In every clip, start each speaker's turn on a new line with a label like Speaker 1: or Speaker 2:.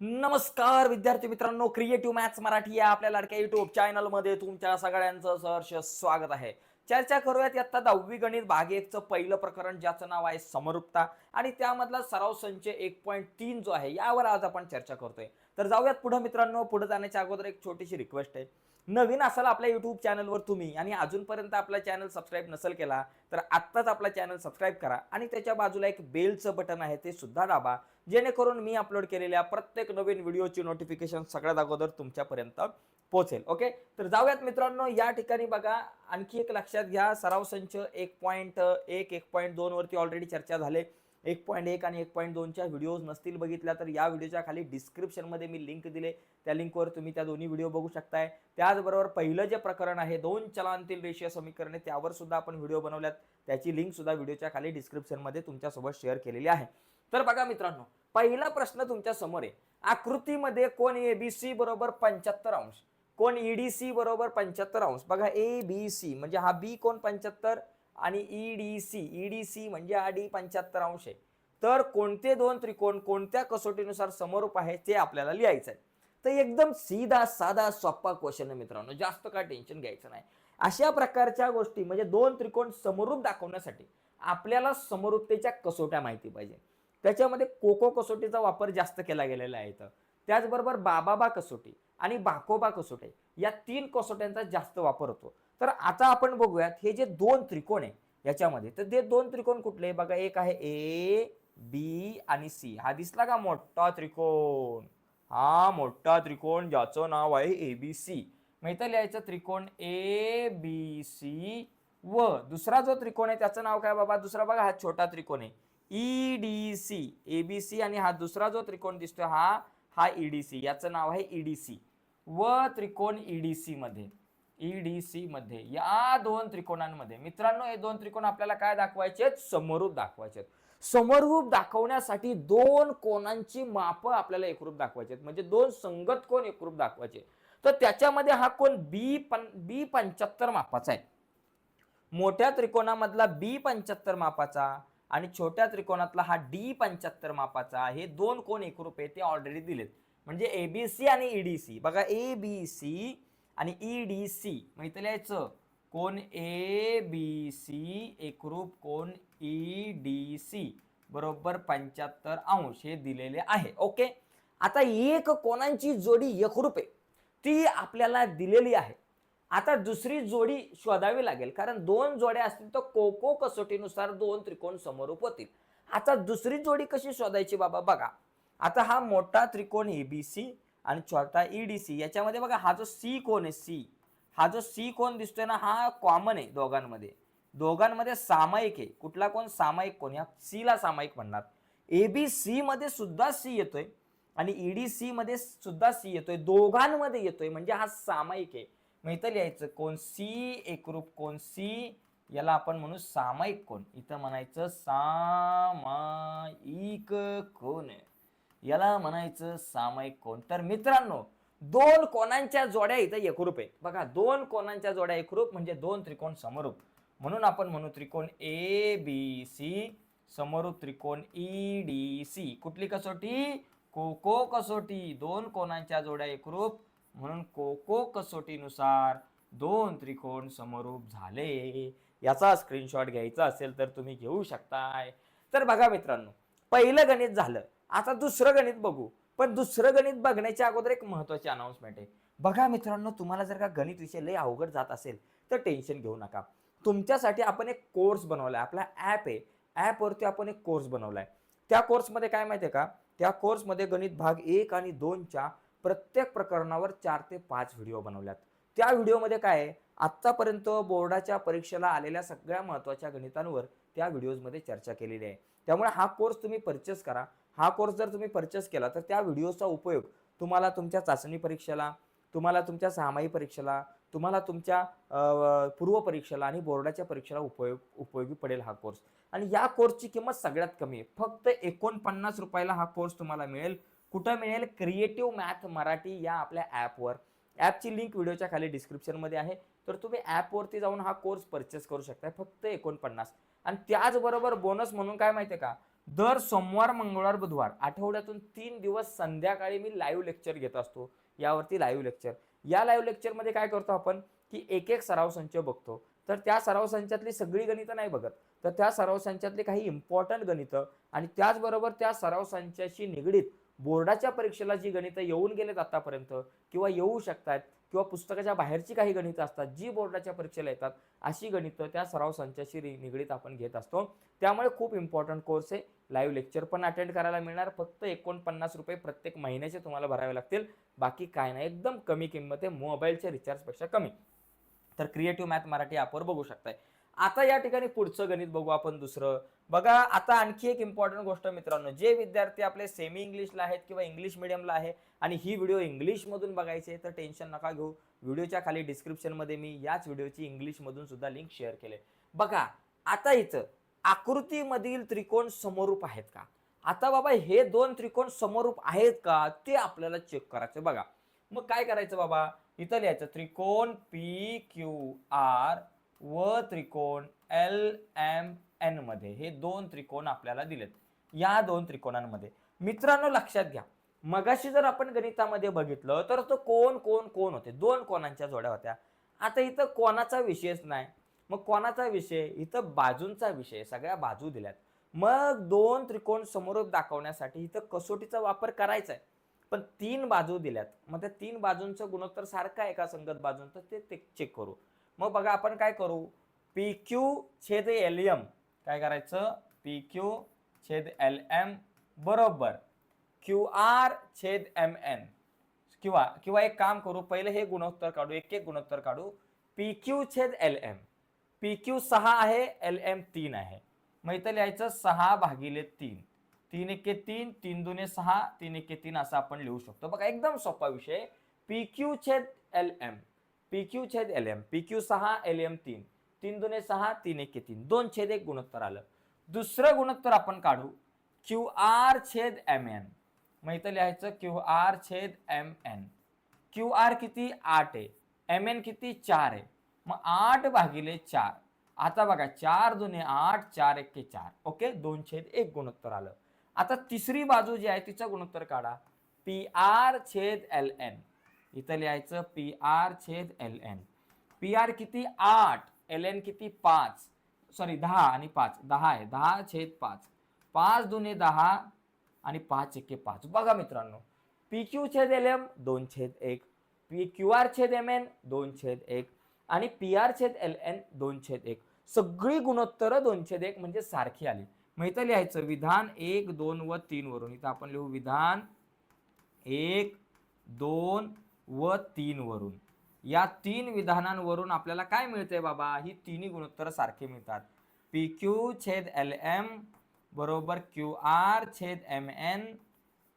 Speaker 1: नमस्कार विद्यार्थी मित्रांनो. क्रिएटिव्ह मॅथ्स मराठी या आपल्या लाडक्या युट्यूब चॅनलमध्ये तुमच्या सगळ्यांचं सहर्ष स्वागत आहे. चर्चा करूयात आत्ता दहावी गणित भाग एकचं पहिलं प्रकरण ज्याचं नाव आहे समरूपता. आणि त्यामधला सराव संच एक पॉईंट तीन जो आहे यावर आज आपण चर्चा करतोय. तर जाऊयात पुढे मित्रांनो पुढे जाण्याच्या अगोदर एक छोटीशी रिक्वेस्ट आहे. नवीन असाल आपल्या युट्यूब चॅनलवर तुम्ही आणि अजूनपर्यंत आपला चॅनल सबस्क्राईब नसेल केला तर आत्ताच आपला चॅनल सबस्क्राईब करा आणि त्याच्या बाजूला एक बेलचं बटन आहे ते सुद्धा दाबा. जेणेकरून मी अपलोड केलेल्या प्रत्येक नवीन व्हिडिओची नोटिफिकेशन सगळ्यात अगोदर तुमच्यापर्यंत पोहोचेल ओके तर जाऊयात मित्रांनो या ठिकाणी बघा आणखी एक लक्षात घ्या सराव संच एक पॉईंट एक एक पॉईंट दोन वरती ऑलरेडी चर्चा झाले. एक पॉईंट एक आणि एक पॉईंट दोनच्या व्हिडिओज नसतील बघितल्या तर या व्हिडिओच्या खाली डिस्क्रिप्शनमध्ये मी लिंक दिले. त्या लिंकवर तुम्ही त्या दोन्ही व्हिडिओ बघू शकताय. त्याचबरोबर पहिलं जे प्रकरण आहे दोन चलांतील रेषीय समीकरणे त्यावर सुद्धा आपण व्हिडिओ बनवल्यात. त्याची लिंक सुद्धा व्हिडिओच्या खाली डिस्क्रिप्शनमध्ये तुमच्यासोबत शेअर केलेली आहे. तर बघा मित्रांनो पहिला प्रश्न तुमच्यासमोर आहे. आकृतीमध्ये कोण ए बी सी बरोबर पंच्याहत्तर अंश? कोण ईडीसी बरोबर पंच्याहत्तर अंश? बघा ए बी सी म्हणजे हा बी कोण पंच्याहत्तर? आणि E D C E D C म्हणजे आर डी पंच्याहत्तर अंश आहे. तर कोणते दोन त्रिकोण कोणत्या कसोटीनुसार समरूप आहे ते आपल्याला लिहायचं आहे तर एकदम सीधा साधा सोप्पा क्वेश्चन आहे मित्रांनो. जास्त काय टेन्शन घ्यायचं नाही. अशा प्रकारच्या गोष्टी म्हणजे दोन त्रिकोण समरूप दाखवण्यासाठी आपल्याला समरूपतेच्या कसोट्या माहिती पाहिजे. त्याच्यामध्ये कोको कसोटीचा वापर जास्त केला गेलेला आहे इथं. त्याचबरोबर बाबाबा कसोटी. आणि बाकोबा कसोटी या तीन कसोट्यांचा जास्त वापर होतो. तर आता आपण बघूयात हे जे दोन त्रिकोण आहे याच्यामध्ये तर ते दोन त्रिकोण कुठले? बघा एक आहे ए बी आणि सी हा दिसला का मोठा त्रिकोण? हा मोठा त्रिकोण ज्याचं नाव आहे ए बी सी माहिती लिहायचं त्रिकोण ए बी सी व दुसरा जो त्रिकोण आहे त्याचं नाव काय बाबा? दुसरा बघा हा छोटा त्रिकोण आहे. E D C A B C आणि हा दुसरा जो त्रिकोण दिसतोय हा हा e, ईडी सी याचं नाव आहे e, ईडी सी व त्रिकोण ईडीसी मध्ये. ईडीसी मध्ये. या दोन त्रिकोणांमध्ये. मित्रांनो हे दोन त्रिकोण आपल्याला काय दाखवायचे आहेत? समरूप दाखवायचे आहेत. समरूप दाखवण्यासाठी दोन कोणांची माप आपल्याला एकरूप दाखवायचे आहेत. म्हणजे दोन संगत कोण एकरूप दाखवायचे? तर त्याच्यामध्ये हा कोण बी पं बी पंच्याहत्तर मापाचा आहे. मोठ्या त्रिकोणामधला बी पंच्याहत्तर मापाचा आणि छोट्या त्रिकोणातला हा डी पंच्याहत्तर मापाचा हे दोन कोण एकरूप आहे ते ऑलरेडी दिलेत. म्हणजे ए बी सी आणि ई डी सी बघा ए बी सी आणि ई डी सी माहिती लिहायचं कोण ए बी सी एकरूप कोण ई डी सी बरोबर पंच्याहत्तर अंश हे दिलेले आहे. ओके? आता एक कोणांची जोडी एकरूप आहे? ती आपल्याला दिलेली आहे. आता दुसरी जोडी शोधावी लागेल कारण दोन जोड्या असतील तर कोको कसोटीनुसार दोन त्रिकोण समरूप होतील. आता दुसरी जोडी कशी शोधायची बाबा? बघा आता हा मोठा त्रिकोण ए बी सी आणि छोटा ई डी सी याच्यामध्ये बघा हा जो सी कोण आहे सी हा जो सी कोण दिसतोय ना हा कॉमन आहे दोघांमध्ये. दोघांमध्ये सामायिक आहे. कुठला कोण? सामायिक कोण या सीला सामायिक म्हणणार. ए बी सी मध्ये सुद्धा सी येतोय आणि ईडी सी मध्ये सुद्धा सी येतोय. दोघांमध्ये येतोय. म्हणजे हा सामायिक आहे. माहिती लिहायचं कोण सी एकरूप कोण सी याला आपण म्हणू सामायिक कोण इथं म्हणायचं सामायिक कोण याला म्हणायचं सामायिक कोण? तर मित्रांनो दोन कोणांच्या जोड्या इथं एकरूप आहे बघा दोन कोणांच्या जोड्या एकरूप म्हणजे दोन त्रिकोण समरूप. म्हणून आपण म्हणू त्रिकोण ए बी सी समरूप त्रिकोण ई डी सी कुठली कसोटी? कोको कसोटी. दोन कोणांच्या जोड्या एकरूप. म्हणून कोको कसोटीनुसार दोन त्रिकोण समरूप झाले. याचा स्क्रीनशॉट घ्यायचा असेल तर तुम्ही घेऊ शकताय. तर बघा मित्रांनो पहिलं गणित झालं. आता दुसरं गणित बघू. पण दुसरं गणित बघण्याच्या अगोदर एक महत्त्वाची अनाऊन्समेंट आहे. बघा मित्रांनो तुम्हाला जर का गणित विषय लय अवघड जात असेल तर टेन्शन घेऊ नका. तुमच्यासाठी आपण एक कोर्स बनवला आहे आपला ॲप आहे. ॲपवरती आपण एक कोर्स बनवला आहे त्या कोर्समध्ये काय माहिती आहे का? त्या कोर्समध्ये गणित भाग एक आणि दोनच्या प्रत्येक प्रकरणावर चार ते पाच व्हिडिओ बनवल्यात. त्या व्हिडिओमध्ये काय आहे? आत्तापर्यंत बोर्डाच्या परीक्षेला आलेल्या सगळ्या महत्त्वाच्या गणितांवर त्या व्हिडिओजमध्ये चर्चा केलेली आहे. त्यामुळे हा कोर्स तुम्ही परचेस करा. हा कोर्स जर तुम्ही परचेस केला तर त्या व्हिडिओचा उपयोग तुम्हाला तुमच्या चाचणी परीक्षेला तुम्हाला तुमच्या सहामाही परीक्षेला तुम्हाला तुमच्या पूर्व परीक्षेला आणि बोर्डाच्या परीक्षेला उपयोग उपयोगी पडेल हा कोर्स आणि या कोर्सची किंमत सगळ्यात कमी आहे. फक्त एकोणपन्नास रुपयाला हा कोर्स तुम्हाला मिळेल. कुठं मिळेल? क्रिएटिव्ह मॅथ मराठी या आपल्या ॲपवर ॲपची लिंक व्हिडिओच्या खाली डिस्क्रिप्शनमध्ये आहे. तर तुम्ही ॲपवरती जाऊन हा कोर्स परचेस करू शकता फक्त एकोणपन्नास. आणि त्याचबरोबर बोनस म्हणून काय माहिती आहे का? दर सोमवार मंगळवार बुधवार आठवड्यातून तीन दिवस संध्याकाळी मी लाईव्ह लेक्चर घेत असतो. यावरती लाईव्ह लेक्चर या लाईव्ह लेक्चरमध्ये काय करतो आपण? की एक एक सराव संच बघतो. तर त्या सराव संचातली सगळी गणितं नाही बघत. तर त्या सराव संचातली काही इम्पॉर्टंट गणितं आणि त्याचबरोबर त्या सराव संचाशी निगडीत बोर्डाच्या परीक्षेला जी गणितं येऊन गेलेत आतापर्यंत किंवा येऊ शकतात किंवा पुस्तकाच्या बाहेरची काही गणितं असतात जी बोर्डाच्या परीक्षेला येतात अशी गणितं त्या सराव संचाशी निगडीत आपण घेत असतो. त्यामुळे खूप इम्पॉर्टंट कोर्स आहे. लाईव्ह लेक्चर पण अटेंड करायला मिळणार. फक्त एकोणपन्नास रुपये प्रत्येक महिन्याचे तुम्हाला भरावे लागतील. बाकी काय नाही एकदम कमी किंमत आहे. मोबाईलच्या रिचार्जपेक्षा कमी. तर क्रिएटिव्ह मॅथ मराठी ॲपवर बघू शकताय. आता या ठिकाणी पुढचं गणित बघू आपण दुसरं. बघा आता आणखी एक इम्पॉर्टंट गोष्ट मित्रांनो जे विद्यार्थी आपले सेमी इंग्लिशला आहेत किंवा इंग्लिश मिडियमला आहे आणि ही व्हिडिओ इंग्लिशमधून बघायची आहे तर टेन्शन नका घेऊ. व्हिडिओच्या खाली डिस्क्रिप्शनमध्ये मी याच व्हिडिओची इंग्लिशमधून सुद्धा लिंक शेअर केले. बघा आता इथं आकृतीमधील त्रिकोण समरूप आहेत का? आता बाबा हे दोन त्रिकोण समरूप आहेत का? ते आपल्याला चेक करायचं बघा मग काय करायचं बाबा? इथं लिहायचं त्रिकोण पी क्यू आर व त्रिकोण एल एम एनमध्ये. हे दोन त्रिकोण आपल्याला दिलेत. या दोन त्रिकोणांमध्ये. मित्रांनो लक्षात घ्या. मगाशी जर आपण गणितामध्ये बघितलं तर तो कोण कोण कोण होते? दोन कोणांच्या जोड्या होत्या. आता इथं कोणाचा विषयच नाही. मग कोणाचा विषय? इथं बाजूंचा विषय. सगळ्या बाजू दिल्यात. मग दोन त्रिकोण समोर दाखवण्यासाठी इथं कसोटीचा वापर करायचा आहे. पण तीन बाजू दिल्यात. मग त्या तीन बाजूंचं गुणोत्तर सारखं आहे का संगत बाजूंचं? ते ते चेक करू. मग बघा आपण काय करू? पी क्यू छेद एल एम काय करायचं? पी क्यू छेद एल एम बरोबर. क्यू आर छेद एम एन किंवा किंवा एक काम करू पहिले हे गुणोत्तर काढू एक एक गुणोत्तर काढू. पी क्यू छेद एल एम पी क्यू सहा आहे एल एम तीन आहे. मग इथं लिहायचं सहा भागिले तीन. तीन एके तीन तीन दुने सहा तीन एके तीन असं आपण लिहू शकतो. बघा एकदम सोपा विषय. पी क्यू छेद एल एम पी क्यू छेद एल एम पी क्यू सहा एल एम तीन तीन दुने सहा तीन एके तीन दोन छेद एक गुणोत्तर आलं. दुसरं गुणोत्तर आपण काढू. क्यू आर छेद एम एन. मग इथं लिहायचं क्यू आर छेद एम एन. क्यू आर किती? आठ आहे एम एन किती? चार आहे मग आठ भागिले चार. आता बघा चार दुने आठ चार एके चार. ओके? दोन छेद एक गुणोत्तर आलं. आता तिसरी बाजू जी आहे तिचं गुणोत्तर काढा. पी आर छेद एल एन. इथं लिहायचं पी आर छेद एल एन पी आर किती? आठ. एल एन किती? पाच. सॉरी दहा आणि पाच. दहा आहे. दहा छेद पाच. पाच दुने दहा आणि पाच एके पाच. बघा मित्रांनो. पी क्यू छेद एल एम दोन छेद एक. पी क्यू आर छेद एम एन दोन छेद एक. आणि पी आर छेद एल एन दोन छेद एक. सगळी गुणोत्तरं दोन छेद एक म्हणजे सारखी आली. मग इथं लिहायचं विधान एक दोन व तीन वरून. इथं आपण लिहू विधान एक दोन व तीनवरून या तीन विधानांवरून आपल्याला काय मिळते बाबा? ही तिन्ही गुणोत्तर सारखी मिळतात. पी क्यू छेद एल एम बरोबर क्यू आर छेद एम एन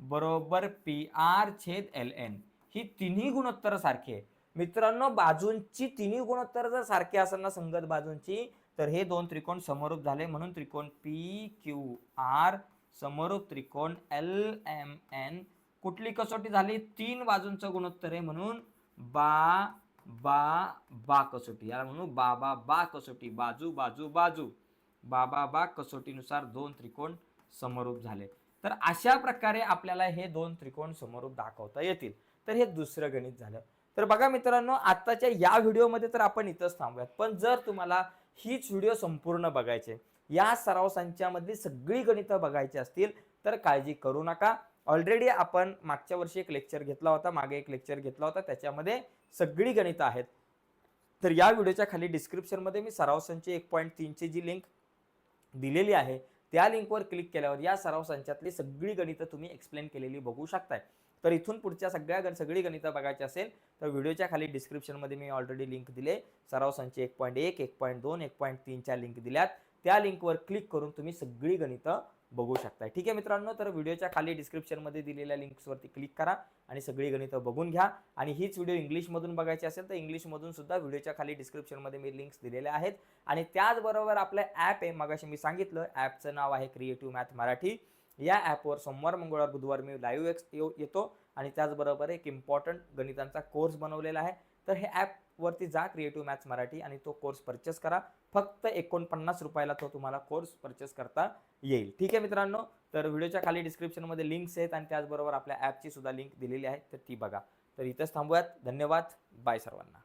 Speaker 1: बरोबर पी आर छेद एल एन ही तिन्ही गुणोत्तर सारखी आहे. मित्रांनो बाजूंची तिन्ही गुणोत्तर जर सारखी असेल ना संगत बाजूंची तर हे दोन त्रिकोण समरूप झाले. म्हणून त्रिकोण पी क्यू आर समरूप त्रिकोण एल एम एन कुठली कसोटी झाली? तीन बाजूंचं गुणोत्तर आहे म्हणून बा बा बा कसोटी. याला म्हणू बाबा बा कसोटी. बाजू बाजू बाजू. बा बा बा कसोटीनुसार दोन त्रिकोण समरूप झाले. तर अशा प्रकारे आपल्याला हे दोन त्रिकोण समरूप दाखवता येतील. तर हे दुसरं गणित झालं. तर बघा मित्रांनो आत्ताच्या या व्हिडिओमध्ये तर आपण इथंच थांबूयात. पण जर तुम्हाला हीच व्हिडिओ संपूर्ण बघायचे या सराव संचामधली सगळी गणितं बघायची असतील तर काळजी करू नका. ऑलरेडी आपण मागच्या वर्षी एक लेक्चर घेतला होता मागे एक लेक्चर घेतला होता त्याच्यामध्ये सगळी गणितं आहेत. तर या व्हिडिओच्या खाली डिस्क्रिप्शनमध्ये मी सराव संच एक पॉईंट तीनची जी लिंक दिलेली आहे त्या लिंकवर क्लिक केल्यावर या सराव संचातली सगळी गणितं तुम्ही एक्सप्लेन केलेली बघू शकताय. तर इथून पुढच्या सगळ्या गण सगळी गणितं बघायची असेल तर व्हिडिओच्या खाली डिस्क्रिप्शनमध्ये मी ऑलरेडी लिंक दिले. सराव संच एक पॉईंट एक एक पॉईंट दोन एक पॉईंट तीनच्या लिंक दिल्यात. त्या लिंकवर क्लिक करून तुम्ही सगळी गणितं बघू शकताय. ठीक आहे मित्रांनो तर व्हिडिओच्या खाली डिस्क्रिप्शनमध्ये दिलेल्या लिंक्सवरती क्लिक करा आणि सगळी गणितं बघून घ्या. आणि हीच व्हिडिओ इंग्लिशमधून बघायची असेल तर इंग्लिशमधून सुद्धा व्हिडिओच्या खाली डिस्क्रिप्शनमध्ये मी लिंक्स दिलेल्या आहेत. आणि त्याचबरोबर आपलं ॲप आहे मगाशी मी सांगितलं ॲपचं नाव आहे क्रिएटिव्ह मॅथ मराठी या ॲपवर सोमवार मंगळवार बुधवार मी लाईव्ह एक्स येतो. आणि त्याचबरोबर एक इम्पॉर्टंट गणितांचा कोर्स बनवलेला आहे. तर हे ॲप वरती जा क्रिएटिव्ह मॅथ्स मराठी आणि तो कोर्स परचेस करा. फक्त एकोणपन्नास रुपयाला तो तुम्हाला कोर्स परचेस करता येईल. ठीक आहे मित्रांनो? तर व्हिडिओच्या खाली डिस्क्रिप्शनमध्ये लिंक्स आहेत आणि त्याचबरोबर आपल्या ॲपची सुद्धा लिंक दिलेली आहे. तर ती बघा. तर इथंच थांबूयात. धन्यवाद. बाय सर्वांना.